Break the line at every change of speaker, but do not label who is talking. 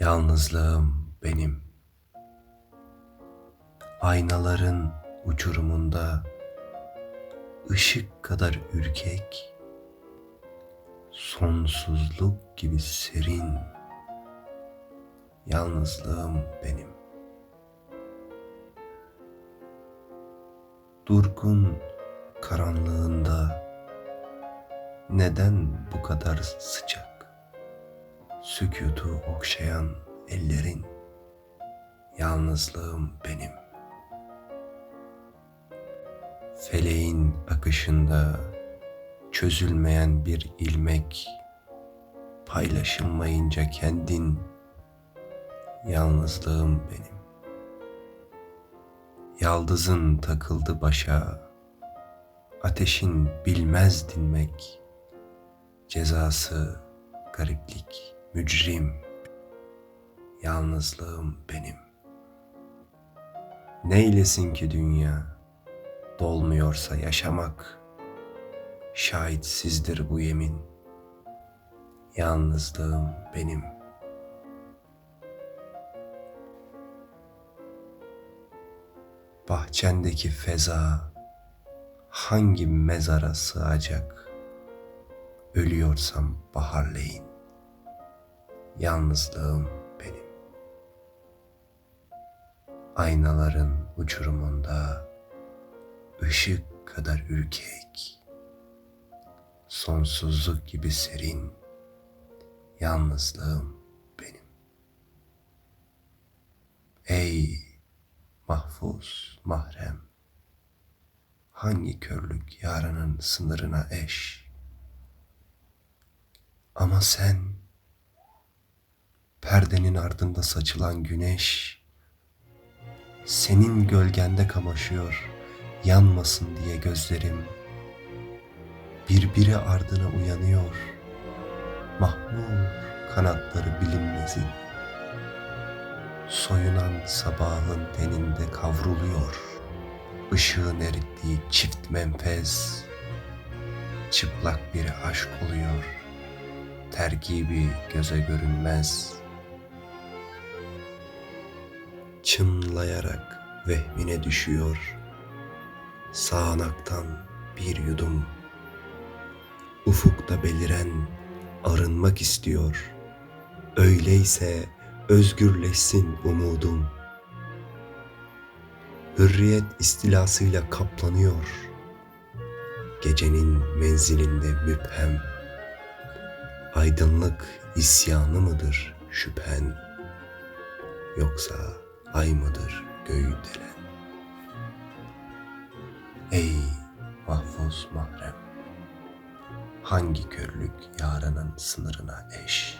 Yalnızlığım benim. Aynaların uçurumunda ışık kadar ürkek, sonsuzluk gibi serin. Yalnızlığım benim. Durgun karanlığında neden bu kadar sıcak? Sükutu okşayan ellerin, yalnızlığım benim. Feleğin akışında çözülmeyen bir ilmek, paylaşılmayınca kendin, yalnızlığım benim. Yaldızın takıldı başa, ateşin bilmez dinmek, cezası gariplik, mücrim, yalnızlığım benim. Neylesin ki dünya, dolmuyorsa yaşamak, şahitsizdir bu yemin, yalnızlığım benim. Bahçendeki feza hangi mezara sığacak? Ölüyorsam baharlayın. Yalnızlığım benim. Aynaların uçurumunda ışık kadar ürkek, sonsuzluk gibi serin, yalnızlığım benim. Ey mahfuz, mahrem, hangi körlük yarının sınırına eş? Ama sen, perdenin ardında saçılan güneş, senin gölgende kamaşıyor, yanmasın diye gözlerim, birbiri ardına uyanıyor, mahmur kanatları bilinmezin, soyunan sabahın teninde kavruluyor, ışığın erittiği çift menfez, çıplak bir aşk oluyor, terkibi göze görünmez. Çınlayarak vehmine düşüyor, sağanaktan bir yudum, ufukta beliren arınmak istiyor. Öyleyse özgürleşsin umudum. Hürriyet istilasıyla kaplanıyor. Gecenin menzilinde müphem. Aydınlık isyanı mıdır şüphen? Yoksa ay mıdır göğü delen? Ey mahfuz mahrem, hangi körlük yarının sınırına eş?